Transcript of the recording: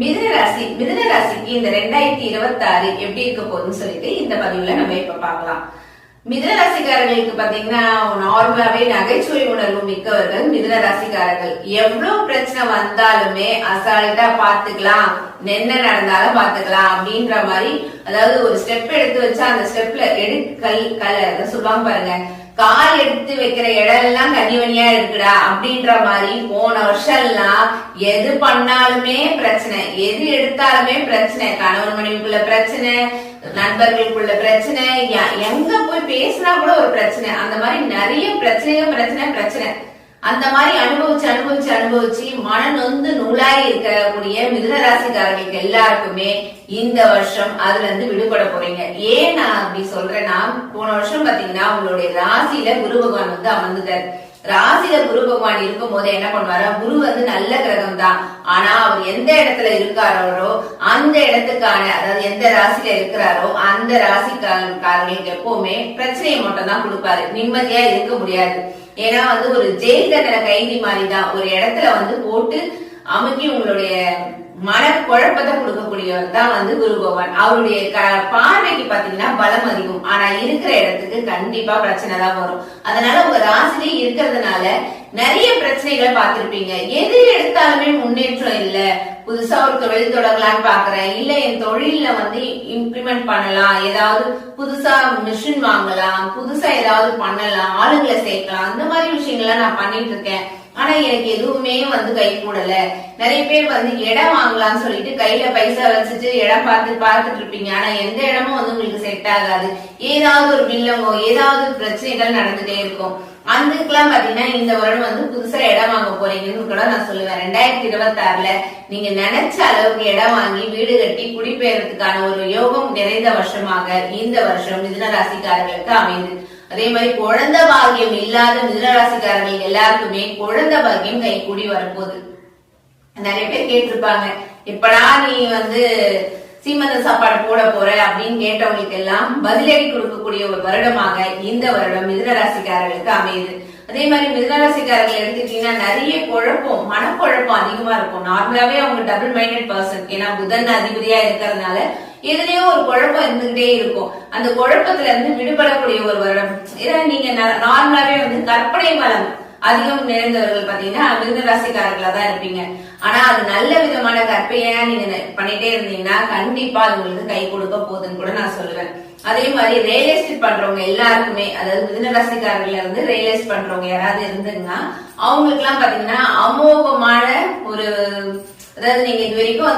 மிதுன ராசி மிதுன ராசிக்கு இந்த ரெண்டாயிரத்தி இருபத்தி ஆறு எப்படி இருக்க போகுதுன்னு சொல்லிட்டு இந்த பதிவுல நம்ம இப்ப பார்க்கலாம். மிதுன ராசிக்காரர்களுக்கு பாத்தீங்கன்னா நார்மலாவே நகைச்சுவை உணர்வு மிக்கவர்கள் மிதுன ராசிக்காரர்கள். எவ்வளவு பிரச்சனை வந்தாலுமே அசால்ட்டா பாத்துக்கலாம் என்ன நடந்தாலும் பாத்துக்கலாம் அப்படின்ற மாதிரி அதாவது ஒரு ஸ்டெப் எடுத்து வச்சா அந்த ஸ்டெப்ல எடு கல் கல் சொல்லுவாங்க பாருங்க. கால் எடுத்து வைக்கிற இடம் எல்லாம் கன்னிவனியா இருக்குடா அப்படின்ற மாதிரி போன வருஷம் எல்லாம் எது பண்ணாலுமே பிரச்சனை. எது எடுத்தாலுமே பிரச்சனை. கணவன் மனைவிக்குள்ள பிரச்சனை நண்பர்களுக்குள்ள பிரச்சனை எங்க போய் பேசினா கூட ஒரு பிரச்சனை. அந்த மாதிரி நிறைய பிரச்சனைகள் பிரச்சனை பிரச்சனை. அந்த மாதிரி அனுபவிச்சு அனுபவிச்சு அனுபவிச்சு மன நொந்து நூலாய் இருக்கக்கூடிய மிதுன ராசிக்காரர்களுக்கு எல்லாருக்குமே இந்த வருஷம் அதுல இருந்து விடுபட போறீங்க. ஏன் நான் அப்படி சொல்றேன்னா போன வருஷம் பாத்தீங்கன்னா உங்களுடைய ராசியில குரு பகவான் வந்து அமர்ந்துட்டார். ராசியில குரு பகவான் இருக்கும் போது என்ன பண்ணுவாரு? குரு வந்து நல்ல கிரகம் தான். ஆனா அவர் எந்த இடத்துல இருக்காரோ அந்த இடத்துக்கான அதாவது எந்த ராசியில இருக்கிறாரோ அந்த ராசிக்காரர்களுக்கு எப்பவுமே பிரச்சனையை மட்டும் தான் கொடுப்பாரு. நிம்மதியா இருக்க முடியாது. ஏன்னா வந்து ஒரு ஜெயில் தண்டனை கைதி மாதிரி தான் ஒரு இடத்துல வந்து போட்டு அமுக்கி உங்களுடைய மன குழப்பத்தை கொடுக்கக்கூடியவர் தான் வந்து குரு பகவான் அவருடைய க- பாத்தீங்கன்னா பலம் அதிகம். ஆனா இருக்கிற இடத்துக்கு கண்டிப்பா பிரச்சனை தான் வரும். அதனால உங்க ராசிலே இருக்கிறதுனால நிறைய பிரச்சனைகளை பார்த்திருப்பீங்க. எது எடுத்தாலுமே முன்னேற்றம் இல்ல. புதுசா ஒரு தொழில் தொடங்கலாம்னு பாக்குறேன். இல்ல என் தொழில வந்து இம்ப்ளிமெண்ட் பண்ணலாம். ஏதாவது புதுசா மிஷின் வாங்கலாம். புதுசா ஏதாவது பண்ணலாம். ஆளுங்களை சேர்க்கலாம். அந்த மாதிரி விஷயங்கள்லாம் நான் பண்ணிட்டு இருக்கேன். ஆனா எனக்கு எதுவுமே வந்து கை கூடல நிறைய பேர் வந்து இடம் வாங்கலாம்னு சொல்லிட்டு கையில பைசா வச்சுட்டு இடம் பார்த்து பார்த்துட்டு இருப்பீங்க. ஆனா எந்த இடமும் வந்து உங்களுக்கு செட் ஆகாது. ஏதாவது ஒரு பில்லமோ ஏதாவது பிரச்சனைகள் நடந்துட்டே இருக்கும். அதுக்கெல்லாம் பாத்தீங்கன்னா இந்த வருடம் வந்து புதுசா இடம் வாங்க போறீங்கன்னு கூட நான் சொல்லுவேன். ரெண்டாயிரத்தி இருபத்தி ஆறுல நீங்க நினைச்ச அளவுக்கு இடம் வாங்கி வீடு கட்டி குடிபெயர்றதுக்கான ஒரு யோகம் நிறைந்த வருஷமாக இந்த வருஷம் மிதுன ராசிக்காரர்களுக்கு அமைந்தது அதே மாதிரி குழந்தை பாகியம் இல்லாத மிதனராசிக்காரர்கள் எல்லாருக்குமே குழந்தை பாகியம் கை கூடி வரப்போகுது. நிறைய பேர் கேட்டிருப்பாங்க எப்படா நீ வந்து சீமந்த சாப்பாடு போட போற? அப்படின்னு கேட்டவங்களுக்கு எல்லாம் பதிலடி கொடுக்கக்கூடிய ஒரு வருடமாக இந்த வருடம் மிதனராசிக்காரர்களுக்கு அமையுது. அதே மாதிரி மிதனராசிக்காரர்கள் எடுத்துக்கிட்டீங்கன்னா நிறைய குழப்பம் மனக்குழப்பம் அதிகமா இருக்கும். நார்மலாவே அவங்க டபுள் மைண்டட் பர்சன் ஏன்னா புதன் அதிபதியா இருக்கிறதுனால எதுலயோ ஒரு குழப்பம் இருந்துகிட்டே இருக்கும். அந்த குழப்பத்துல இருந்து விடுபடக்கூடிய ஒரு வருடம். இதை நீங்க நார்மலாவே வந்து கற்பனை வளம் அதிகம் நிறைந்தவர்கள் பாத்தீங்கன்னா மிருக ராசிக்காரர்களா தான் இருப்பீங்க. ஆனா அது நல்ல விதமான கற்பையா நீங்க பண்ணிட்டே இருந்தீங்கன்னா கண்டிப்பா அது உங்களுக்கு கை கொடுக்க போகுதுன்னு கூட நான் சொல்லுவேன். அதே மாதிரி ரியல் எஸ்டேட் பண்றவங்க எல்லாருக்குமே அதாவது மிதுன ராசிக்காரர்கள இருந்து ரியல் எஸ்டேட் பண்றவங்க யாராவது இருந்துங்கன்னா அவங்களுக்கு எல்லாம் பாத்தீங்கன்னா அமோகமான ஒரு அதாவது நீங்க இது வரைக்கும்